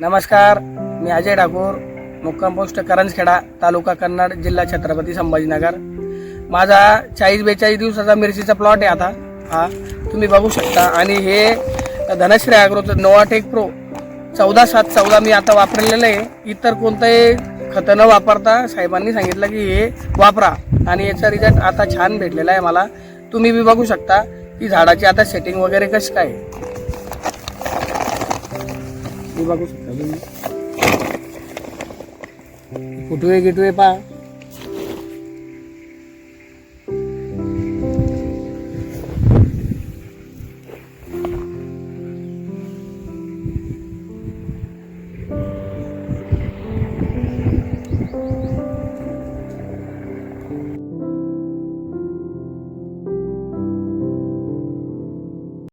नमस्कार मी अजय ठाकूर मुक्काम पोस्ट करंजखेडा तालुका कन्नड जिल्हा छत्रपती संभाजीनगर. माझा चाळीस बेचाळीस दिवसाचा मिरचीचा प्लॉट आहे आता. हा तुम्ही बघू शकता. आणि हे धनश्री अॅग्रोचं नोवाटेक प्रो चौदा सात चौदा मी आता वापरलेलं आहे. इतर कोणतंही खतं न वापरता साहेबांनी सांगितलं की हे वापरा. आणि याचा रिझल्ट आता छान भेटलेला आहे मला. तुम्ही बी बघू शकता की झाडाची आता सेटिंग वगैरे कशी काय आहे. बघू शकता तुम्ही फुटवे गिटवे पा